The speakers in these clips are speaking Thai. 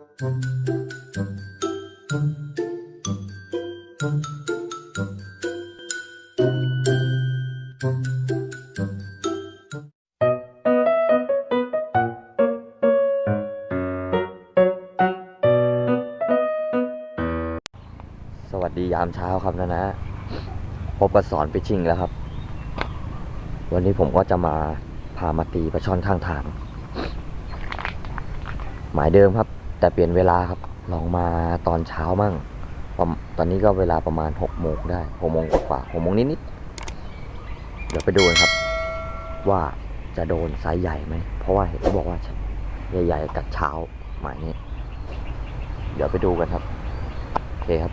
สวัสดียามเช้าครับนะนะพบกับสอนไปชิงแล้วครับ วันนี้ผมก็จะมาพามาตีปลาช่อนข้างทาง หมายเดิมครับ แต่เปลี่ยนเวลาครับ ลองมาตอนเช้ามั่ง ตอนนี้ก็เวลาประมาณหกโมงได้หกโมงกว่าหกโมงนิดๆ เดี๋ยวไปดูนครับ ว่าจะโดนไซส์ใหญ่ไหม เพราะว่าเห็นเขาบอกว่าใหญ่ ๆ กัดเช้าหมายนี้ เดี๋ยวไปดูกันครับ โอเคครับ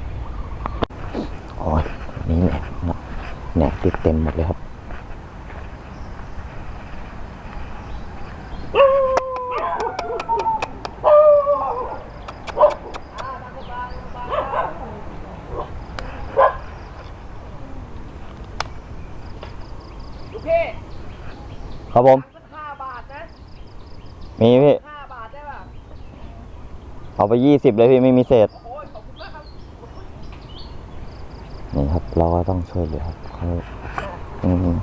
โอ้ยนี่แหนกแหนกติดเต็มหมดเลยครับ ลูกพี่ ครับผม สักห้าบาทนะ มีพี่ห้าบาทได้ป่ะเอาไปยี่สิบเลยพี่ไม่มีเศษ โอ้ยขอบคุณมากครับนี่ครับ เราก็ต้องช่วยเหลือครับเขาอืม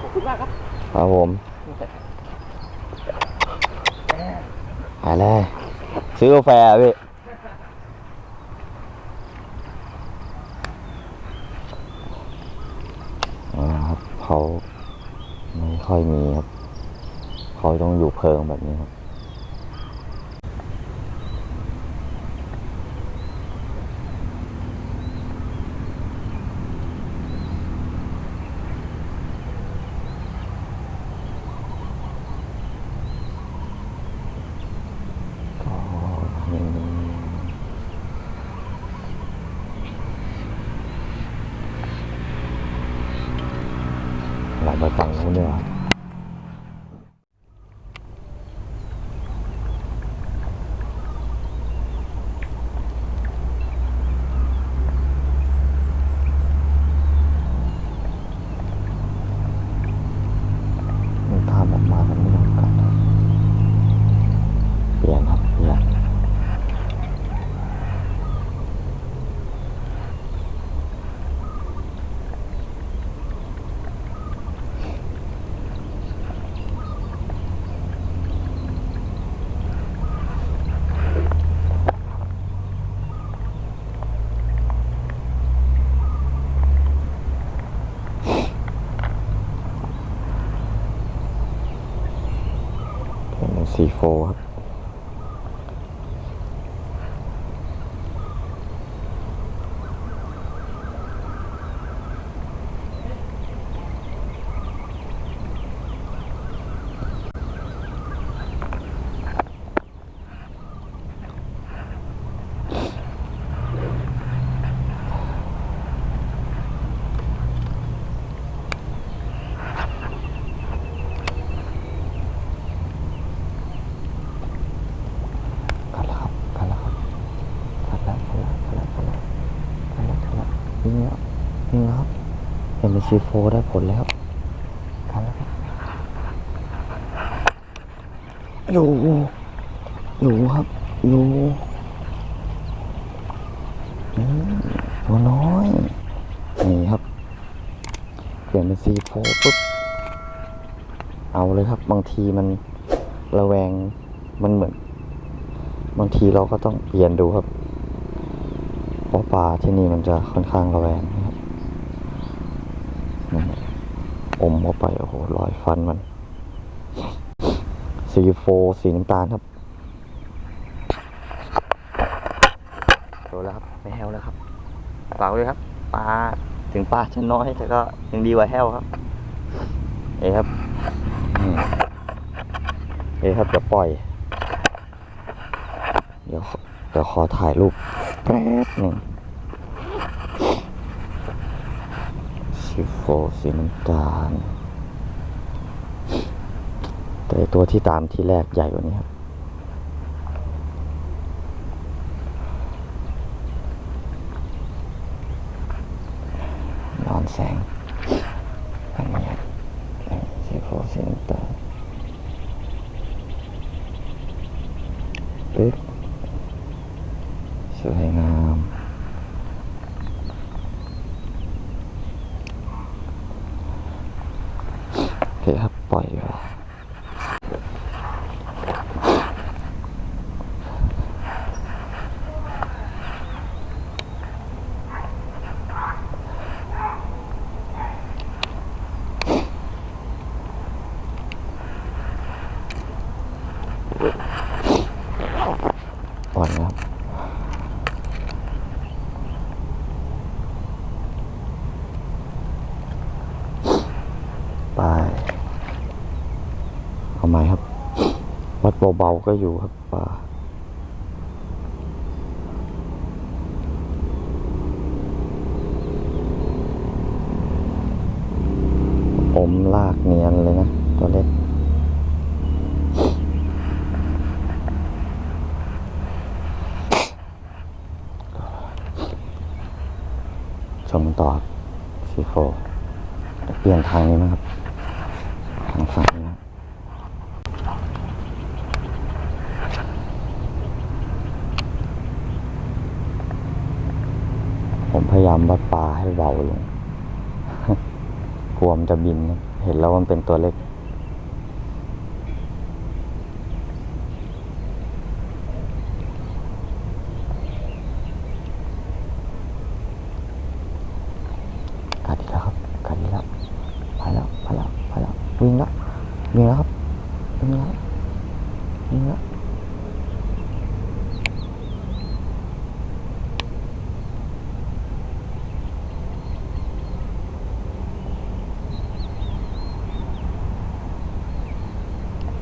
ขอบคุณมากครับครับผมหายเลยซื้อกาแฟอะพี่ อ่าครับ เขาไม่ค่อยมีครับ เขาต้องอยู่เพิงแบบนี้ครับ ก็ยัง เราไปฝั่งนู้นดีกว่ามันทำออกมามันไม่ต้องกัดครับเปลี่ยนครับเปลี่ยน สีโฟครับ กัดแล้วครับกัดแล้วครับกัดแล้วกัดแล้วกัดแล้วกัดแล้ว กัดแล้วกัดแล้วยิงแล้วยิงแล้วครับเอ็มซีโฟได้ผลแล้วกัดแล้วครับอยู่อยู่ครับอยู่อืมตัวน้อยนี่ครับ เปลี่ยนเป็นซีโฟปุ๊บเอาเลยครับ บางทีมันระแวงมันเหมือน บางทีเราก็ต้องเปลี่ยนดูครับ เพราะปลาที่นี่มันจะค่อนข้างระแวงนะครับอมเข้าไป โอ้โหรอยฟันมัน สีโฟสีน้ำตาลครับโดนแล้วครับ ไม่แห้วแล้วครับฝากด้วยครับปลาถึงปลาจะน้อย แต่ก็ยังดีกว่าแห้วครับ เอ้ครับเอ้ครับจะปล่อย เดี๋ยวเดี๋ยวขอถ่ายรูป แป๊บหนึ่งสีโฟสีน้ำตาล แต่ตัวที่ตามที่แรกใหญ่กว่านี้ครับ นอนแสงอันนี้ครับนี่สีโฟสีน้ำตาล ครับ ปล่อยไปปล่อยครับ ไป เอาไหมครับ วัดเบาๆก็อยู่ครับป่าอมลากเนียนเลยนะ ตัวเล็กชมต่อซีโฟเปลี่ยนทางนี้นะครับ ทางฝั่งนี้นะ ผมพยายามวัดปลาให้เบาลง กลัวมันจะบิน เห็นแล้วว่ามันเป็นตัวเล็ก กัดอีกแล้วครับกัดอีกแล้วไปแล้วไปแล้วไปแล้ววิ่งแล้ววิ่งแล้วครับวิ่งแล้ววิ่งแล้ว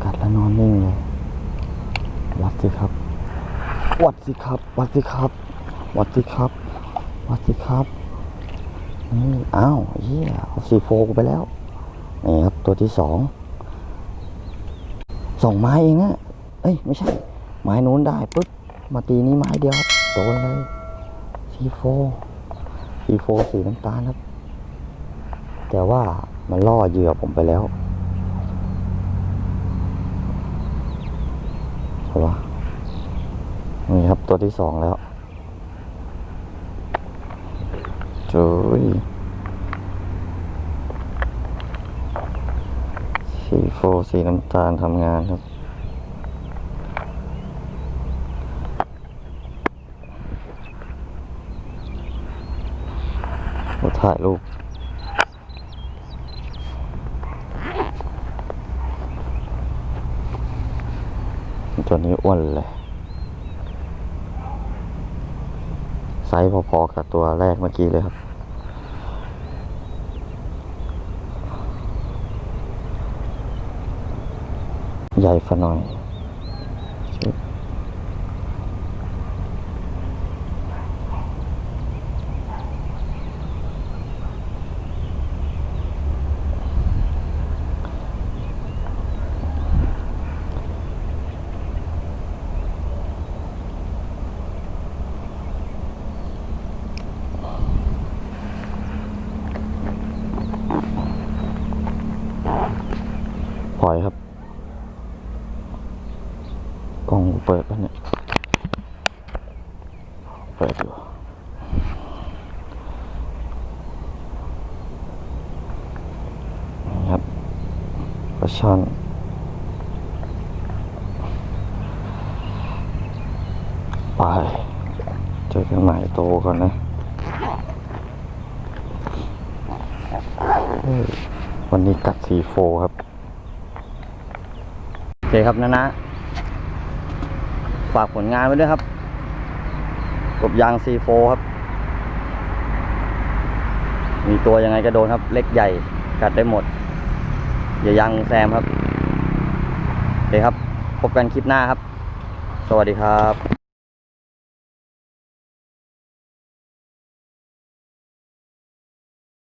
กัดแล้วนอนนิ่งเลย วัดสิครับ วัด สิครับวัดสิครับวัดสิครับวัดสิครับนี่อ้าวเฮียเอาสีโฟกไปแล้วนี่ครับตัวที่สองสองไม้เองนะเอ้ยไม่ใช่ ไม้นู้นได้ปุ๊บมาตีนี้ไม้เดียวครับโดนเลยสีโฟสีโฟสีน้ำตาลครับ แต่ว่ามันล่อเหยื่อผมไปแล้วเอาวะ นี่ครับตัวที่สองแล้วจุยสีโฟสีน้ำตาลทำงานครับ ถ่ายรูปตัวนี้อ้วนเลย ไซ ส์พอๆกับตัวแรกเมื่อกี้เลยครับ ใหญ่ฝาหน่อย กล้องเปิดปะเนี่ย เปิดอยู่ครับปลาช่อนไปเจอกันใหม่โตก่อนนะวันนี้กัดสีโฟครับ โอเคครับนะนะ ฝากผลงานไว้ด้วยครับ กบยาง C4 ครับ มีตัวยังไงก็โดนครับ เล็กใหญ่กัดได้หมด อย่ายังแซมครับโอเคครับ พบกันคลิปหน้าครับ สวัสดีครับ